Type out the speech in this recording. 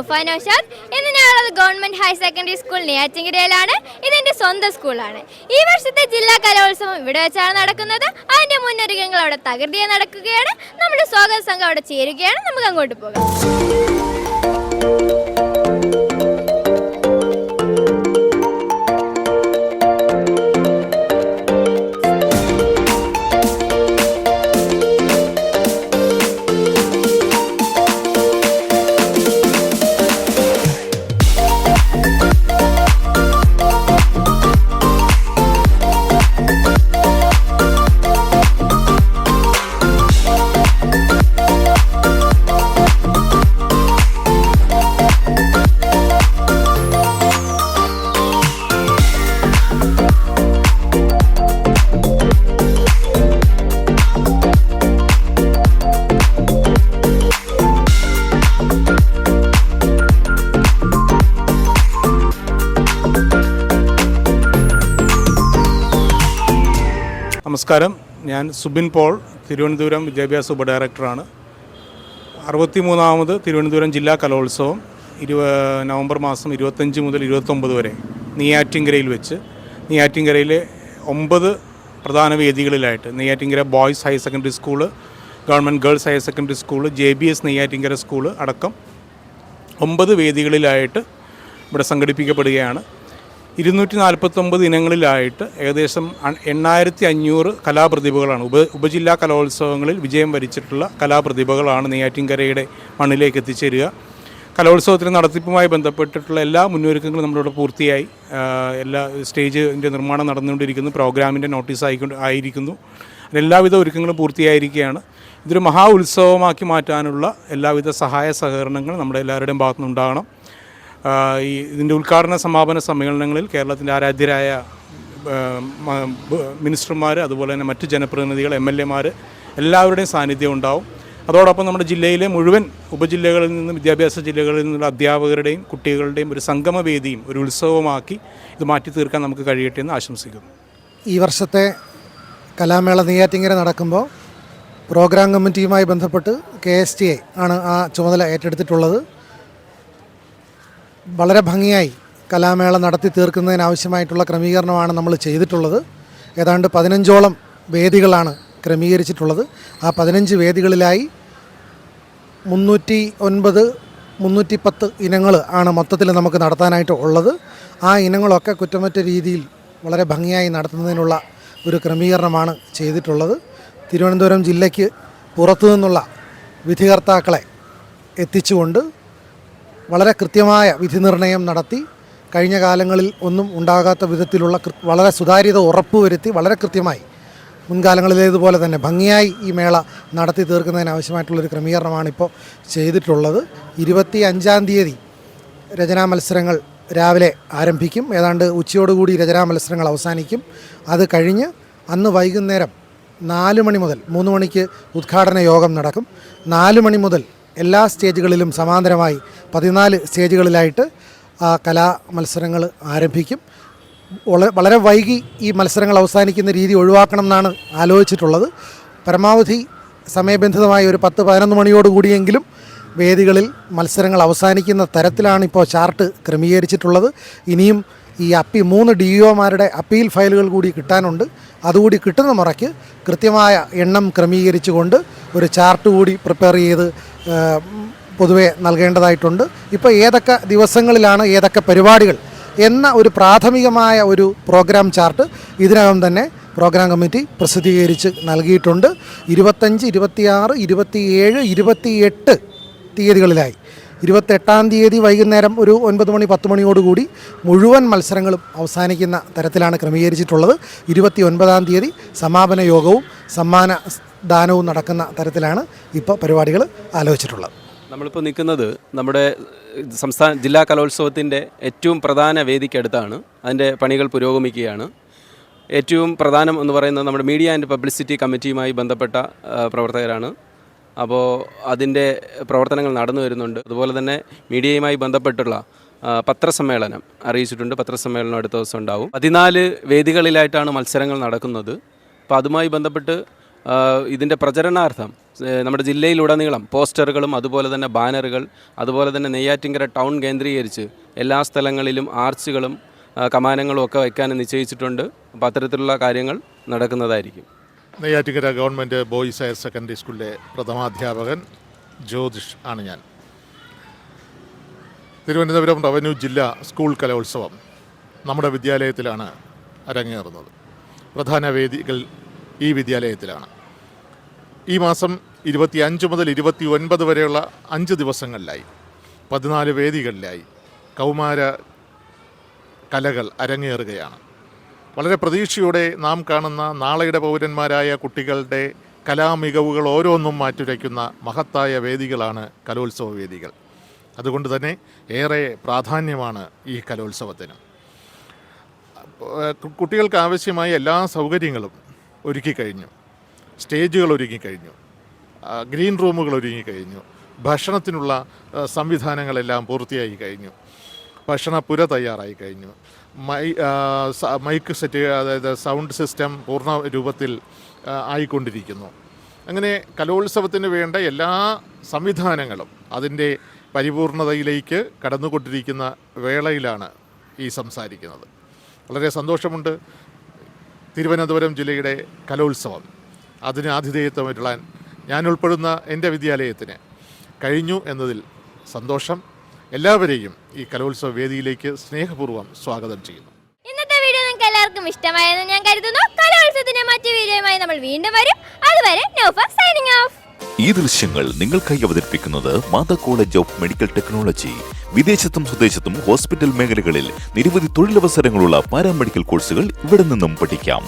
നൗഫ നൌഷാദ് ഇന്ന് ഞാനുള്ളത് government higher secondary school നെയ്യാറ്റിങ്കരയിലാണ് ഇതെന്റെ സ്വന്തം സ്കൂളാണ്. ഈ വർഷത്തെ ജില്ലാ കലോത്സവം ഇവിടെ വെച്ചാണ് നടക്കുന്നത്. അതിന്റെ മുന്നൊരുക്കങ്ങൾ അവിടെ തകൃതിയെ നടക്കുകയാണ്. നമ്മുടെ സ്വാഗത സംഘം അവിടെ ചേരുകയാണ്. നമുക്ക് അങ്ങോട്ട് പോകാം. നമസ്കാരം. ഞാൻ സുബിൻ പോൾ തിരുവനന്തപുരം വിദ്യാഭ്യാസ ഉപഡയറക്ടറാണ്. അറുപത്തിമൂന്നാമത് തിരുവനന്തപുരം ജില്ലാ കലോത്സവം ഇരുപ നവംബർ മാസം ഇരുപത്തഞ്ച് മുതൽ ഇരുപത്തൊമ്പത് വരെ നെയ്യാറ്റിൻകരയിൽ വെച്ച്. നെയ്യാറ്റിൻകരയിലെ ഒമ്പത് പ്രധാന വേദികളിലായിട്ട് Neyyattinkara boys higher secondary school government girls higher secondary school J B S Neyyattinkara school അടക്കം ഒമ്പത് വേദികളിലായിട്ട് ഇവിടെ സംഘടിപ്പിക്കപ്പെടുകയാണ്. ഇരുന്നൂറ്റി നാൽപ്പത്തൊമ്പത് ഇനങ്ങളിലായിട്ട് ഏകദേശം എണ്ണായിരത്തി അഞ്ഞൂറ് കലാപ്രതിഭകളാണ്. ഉപ ഉപജില്ലാ കലോത്സവങ്ങളിൽ വിജയം വരിച്ചിട്ടുള്ള കലാപ്രതിഭകളാണ് നെയ്യാറ്റിൻകരയുടെ മണ്ണിലേക്ക് എത്തിച്ചേരുക. കലോത്സവത്തിന്റെ നടത്തിപ്പുമായി ബന്ധപ്പെട്ടിട്ടുള്ള എല്ലാ മുന്നൊരുക്കങ്ങളും നമ്മളിവിടെ പൂർത്തിയായി. എല്ലാ സ്റ്റേജിന്റെ നിർമ്മാണം നടന്നുകൊണ്ടിരിക്കുന്നു. പ്രോഗ്രാമിന്റെ നോട്ടീസ് ആയിക്കൊണ്ട് ആയിരിക്കുന്നു. എല്ലാവിധ ഒരുക്കങ്ങളും പൂർത്തിയായിരിക്കുകയാണ്. ഇതൊരു മഹാ ഉത്സവമാക്കി മാറ്റാനുള്ള എല്ലാവിധ സഹായ സഹകരണങ്ങൾ നമ്മുടെ എല്ലാവരുടെയും ഭാഗത്തുനിന്നുണ്ടാകണം. ഈ ഇതിന്റെ ഉദ്ഘാടന സമാപന സമ്മേളനങ്ങളിൽ കേരളത്തിന്റെ ആരാധ്യരായ മിനിസ്റ്റർമാർ അതുപോലെ തന്നെ മറ്റ് ജനപ്രതിനിധികൾ എം എൽ എമാർ എല്ലാവരുടെയും സാന്നിധ്യം ഉണ്ടാവും. അതോടൊപ്പം നമ്മുടെ ജില്ലയിലെ മുഴുവൻ ഉപജില്ലകളിൽ നിന്നും വിദ്യാഭ്യാസ ജില്ലകളിൽ നിന്നുള്ള അധ്യാപകരുടെയും കുട്ടികളുടെയും ഒരു സംഗമവേദിയും ഒരു ഉത്സവമാക്കി ഇത് മാറ്റി തീർക്കാൻ നമുക്ക് കഴിയട്ടെ എന്ന് ആശംസിക്കുന്നു. ഈ വർഷത്തെ കലാമേള നെയ്യാറ്റിങ്കര നടക്കുമ്പോൾ പ്രോഗ്രാം കമ്മിറ്റിയുമായി ബന്ധപ്പെട്ട് കെ എസ് ടി ആണ് ആ ചുമതല ഏറ്റെടുത്തിട്ടുള്ളത്. വളരെ ഭംഗിയായി കലാമേള നടത്തി തീർക്കുന്നതിനാവശ്യമായിട്ടുള്ള ക്രമീകരണമാണ് നമ്മൾ ചെയ്തിട്ടുള്ളത്. ഏതാണ്ട് പതിനഞ്ചോളം വേദികളാണ് ക്രമീകരിച്ചിട്ടുള്ളത്. ആ പതിനഞ്ച് വേദികളിലായി മുന്നൂറ്റി ഒൻപത് മുന്നൂറ്റി പത്ത് ഇനങ്ങൾ ആണ് മൊത്തത്തിൽ നമുക്ക് നടത്താനായിട്ട് ഉള്ളത്. ആ ഇനങ്ങളൊക്കെ കുറ്റമറ്റ രീതിയിൽ വളരെ ഭംഗിയായി നടത്തുന്നതിനുള്ള ഒരു ക്രമീകരണമാണ് ചെയ്തിട്ടുള്ളത്. തിരുവനന്തപുരം ജില്ലയ്ക്ക് പുറത്തു നിന്നുള്ള വിധികർത്താക്കളെ എത്തിച്ചുകൊണ്ട് വളരെ കൃത്യമായ വിധി നിർണയം നടത്തി. കഴിഞ്ഞ കാലങ്ങളിൽ ഒന്നും ഉണ്ടാകാത്ത വിധത്തിലുള്ള വളരെ സുതാര്യത ഉറപ്പുവരുത്തി വളരെ കൃത്യമായി മുൻകാലങ്ങളിലേതുപോലെ തന്നെ ഭംഗിയായി ഈ മേള നടത്തി തീർക്കുന്നതിന് തീർക്കുന്നതിനാവശ്യമായിട്ടുള്ളൊരു ക്രമീകരണമാണ് ഇപ്പോൾ ചെയ്തിട്ടുള്ളത്. ഇരുപത്തി അഞ്ചാം തീയതി രചനാ മത്സരങ്ങൾ രാവിലെ ആരംഭിക്കും. ഏതാണ്ട് ഉച്ചയോടുകൂടി രചനാ മത്സരങ്ങൾ അവസാനിക്കും. അത് കഴിഞ്ഞ് അന്ന് വൈകുന്നേരം നാല് മണി മുതൽ മൂന്ന് മണിക്ക് ഉദ്ഘാടന യോഗം നടക്കും. നാല് മണി മുതൽ എല്ലാ സ്റ്റേജുകളിലും സമാന്തരമായി പതിനാല് സ്റ്റേജുകളിലായിട്ട് കലാ മത്സരങ്ങൾ ആരംഭിക്കും. വളരെ വൈകി ഈ മത്സരങ്ങൾ അവസാനിക്കുന്ന രീതി ഒഴിവാക്കണം എന്നാണ് ആലോചിച്ചിട്ടുള്ളത്. പരമാവധി സമയബന്ധിതമായ ഒരു പത്ത് പതിനൊന്ന് മണിയോടുകൂടിയെങ്കിലും വേദികളിൽ മത്സരങ്ങൾ അവസാനിക്കുന്ന തരത്തിലാണ് ഇപ്പോൾ ചാർട്ട് ക്രമീകരിച്ചിട്ടുള്ളത്. ഇനിയും ഈ അപ്പി മൂന്ന് ഡി ഒമാരുടെ അപ്പീൽ ഫയലുകൾ കൂടി കിട്ടാനുണ്ട്. അതുകൂടി കിട്ടുന്ന മുറയ്ക്ക് കൃത്യമായ എണ്ണം ക്രമീകരിച്ചുകൊണ്ട് ഒരു ചാർട്ട് കൂടി പ്രിപ്പയർ ചെയ്ത് പൊതുവെ നൽകേണ്ടതായിട്ടുണ്ട്. ഇപ്പോൾ ഏതൊക്കെ ദിവസങ്ങളിലാണ് ഏതൊക്കെ പരിപാടികൾ എന്ന ഒരു പ്രാഥമികമായ ഒരു പ്രോഗ്രാം ചാർട്ട് ഇതിനകം തന്നെ പ്രോഗ്രാം കമ്മിറ്റി പ്രസിദ്ധീകരിച്ച് നൽകിയിട്ടുണ്ട്. ഇരുപത്തഞ്ച് ഇരുപത്തിയാറ് ഇരുപത്തിയേഴ് ഇരുപത്തിയെട്ട് തീയതികളിലായി. ഇരുപത്തെട്ടാം തീയതി വൈകുന്നേരം ഒരു ഒൻപത് മണി പത്ത് മണിയോടുകൂടി മുഴുവൻ മത്സരങ്ങളും അവസാനിക്കുന്ന തരത്തിലാണ് ക്രമീകരിച്ചിട്ടുള്ളത്. ഇരുപത്തി ഒൻപതാം തീയതി സമാപന യോഗവും സമ്മാന ദാനവും നടക്കുന്ന തരത്തിലാണ് ഇപ്പോൾ പരിപാടികൾ ആലോചിച്ചിട്ടുള്ളത്. നമ്മളിപ്പോൾ നിൽക്കുന്നത് നമ്മുടെ സംസ്ഥാന ജില്ലാ കലോത്സവത്തിന്റെ ഏറ്റവും പ്രധാന വേദിക്കടുത്താണ്. അതിന്റെ പണികൾ പുരോഗമിക്കുകയാണ്. ഏറ്റവും പ്രധാനം എന്ന് പറയുന്നത് നമ്മുടെ മീഡിയ ആൻഡ് പബ്ലിസിറ്റി കമ്മിറ്റിയുമായി ബന്ധപ്പെട്ട പ്രവർത്തകരാണ്. അപ്പോൾ അതിന്റെ പ്രവർത്തനങ്ങൾ നടന്നു വരുന്നുണ്ട്. അതുപോലെ തന്നെ മീഡിയയുമായി ബന്ധപ്പെട്ടുള്ള പത്രസമ്മേളനം അറിയിച്ചിട്ടുണ്ട്. പത്രസമ്മേളനം അടുത്ത ദിവസം ഉണ്ടാവും. പതിനാല് വേദികളിലായിട്ടാണ് മത്സരങ്ങൾ നടക്കുന്നത്. അപ്പോൾ അതുമായി ബന്ധപ്പെട്ട് ഇതിന്റെ പ്രചരണാർത്ഥം നമ്മുടെ ജില്ലയിലുടനീളം പോസ്റ്ററുകളും അതുപോലെ തന്നെ ബാനറുകൾ അതുപോലെ തന്നെ നെയ്യാറ്റിങ്കര ടൗൺ കേന്ദ്രീകരിച്ച് എല്ലാ സ്ഥലങ്ങളിലും ആർച്ചുകളും കമാനങ്ങളും ഒക്കെ വയ്ക്കാൻ നിശ്ചയിച്ചിട്ടുണ്ട്. അപ്പോൾ അത്തരത്തിലുള്ള കാര്യങ്ങൾ നടക്കുന്നതായിരിക്കും. Neyyattinkara government boys higher secondary സ്കൂളിലെ പ്രഥമാധ്യാപകൻ ജ്യോതിഷ് ആണ് ഞാൻ. തിരുവനന്തപുരം റവന്യൂ ജില്ലാ സ്കൂൾ കലോത്സവം നമ്മുടെ വിദ്യാലയത്തിലാണ് അരങ്ങേറുന്നത്. പ്രധാന വേദികൾ ഈ വിദ്യാലയത്തിലാണ്. ഈ മാസം ഇരുപത്തിയഞ്ച് മുതൽ ഇരുപത്തി ഒൻപത് വരെയുള്ള അഞ്ച് ദിവസങ്ങളിലായി പതിനാല് വേദികളിലായി കൗമാര കലകൾ അരങ്ങേറുകയാണ്. വളരെ പ്രതീക്ഷയോടെ നാം കാണുന്ന നാളെയുടെ പൗരന്മാരായ കുട്ടികളുടെ കലാമികവുകൾ ഓരോന്നും മാറ്റുരയ്ക്കുന്ന മഹത്തായ വേദികളാണ് കലോത്സവ വേദികൾ. അതുകൊണ്ട് തന്നെ ഏറെ പ്രാധാന്യമാണ് ഈ കലോത്സവത്തിന്. കുട്ടികൾക്ക് ആവശ്യമായ എല്ലാ സൗകര്യങ്ങളും ഒരുക്കി കഴിഞ്ഞു. സ്റ്റേജുകൾ ഒരുങ്ങിക്കഴിഞ്ഞു കഴിഞ്ഞു. ഗ്രീൻ റൂമുകൾ ഒരുങ്ങിക്കഴിഞ്ഞു ഭക്ഷണത്തിനുള്ള ആ, സംവിധാനങ്ങളെല്ലാം പൂർത്തിയായി കഴിഞ്ഞു. ഭക്ഷണപ്പുര തയ്യാറായി കഴിഞ്ഞു. മൈ മൈക്ക് സെറ്റ് അതായത് സൗണ്ട് സിസ്റ്റം പൂർണ രൂപത്തിൽ ആയിക്കൊണ്ടിരിക്കുന്നു. അങ്ങനെ കലോത്സവത്തിന് വേണ്ട എല്ലാ സംവിധാനങ്ങളും അതിന്റെ പരിപൂർണതയിലേക്ക് കടന്നുകൊണ്ടിരിക്കുന്ന വേളയിലാണ് ഈ സംസാരിക്കുന്നത്. വളരെ സന്തോഷമുണ്ട് തിരുവനന്തപുരം ജില്ലയുടെ കലോത്സവം. അതിന് ആതിഥേയത്വമിട്ടുള്ള ഞാൻ ഉൾപ്പെടുന്ന എന്റെ വിദ്യാലയത്തിന് കഴിഞ്ഞു എന്നതിൽ സന്തോഷം. എല്ലാവരെയും ഈ കലോത്സവ വേദിയിലേക്ക് സ്നേഹപൂർവം സ്വാഗതം ചെയ്യുന്നു. ഇന്നത്തെ വീഡിയോ നിങ്ങൾക്ക് എല്ലാവർക്കും ഇഷ്ടമായെന്ന് ഞാൻ കരുതുന്നു. കലോത്സവത്തിന്റെ മറ്റു വീഡിയോയുമായി നമ്മൾ വീണ്ടും വരും. അതുവരെ സൈനിങ് ഓഫ് ഈ ദൃശ്യങ്ങൾ നിങ്ങൾക്കായി അവതരിപ്പിക്കുന്നത് Mata college of medical technology. വിദേശത്തും സ്വദേശത്തും ഹോസ്പിറ്റൽ മേഖലകളിൽ നിരവധി തൊഴിലവസരങ്ങളുള്ള പാരാമെഡിക്കൽ കോഴ്സുകൾ ഇവിടെ നിന്നും പഠിക്കാം.